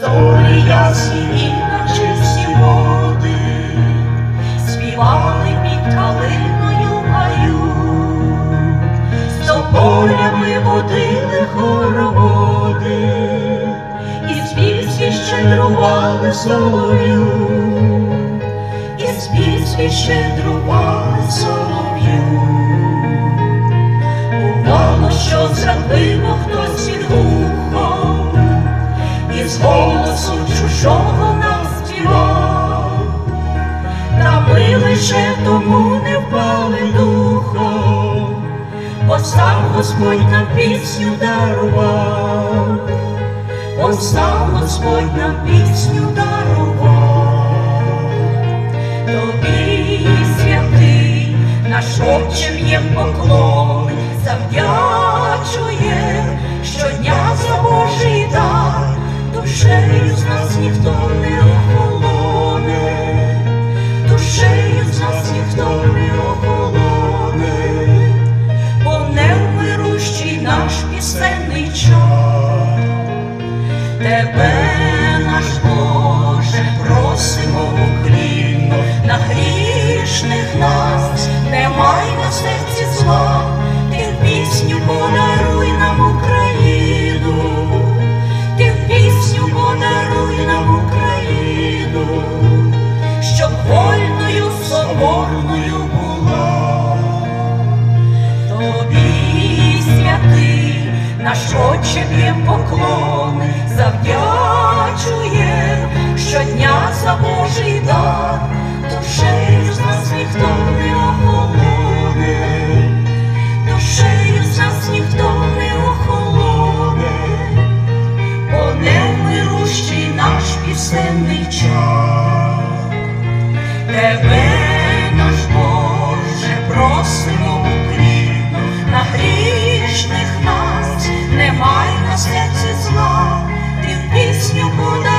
Зорі ясні чисті води, співали під калиною гаю, з тополями водили хороводи, і співці щедрували солов'ю, і співці щедрували солов'ю. Бувало, що зрадливо хтось і з голосу чужого нас співав, та ми лише тому не впали духом, бо сам Господь нам пісню дарував, бо сам Господь нам пісню дарував, тобі святий, наш отче є поклон, завдячує Душею з нас ніхто не охолоне, душею з нас ніхто не охолоне, бо невмирущий наш пісенний чар, тебе наш Боже, просимо уклінно, на грішних нас, немає на серці зла. наш отче б'єм поклони, завдячує, щодня за Божий дар, душею з нас ніхто не охолоне, душею з нас ніхто не охолоне, бо не невмирущий наш пісенний час, тебе наш Боже просимо. 又不能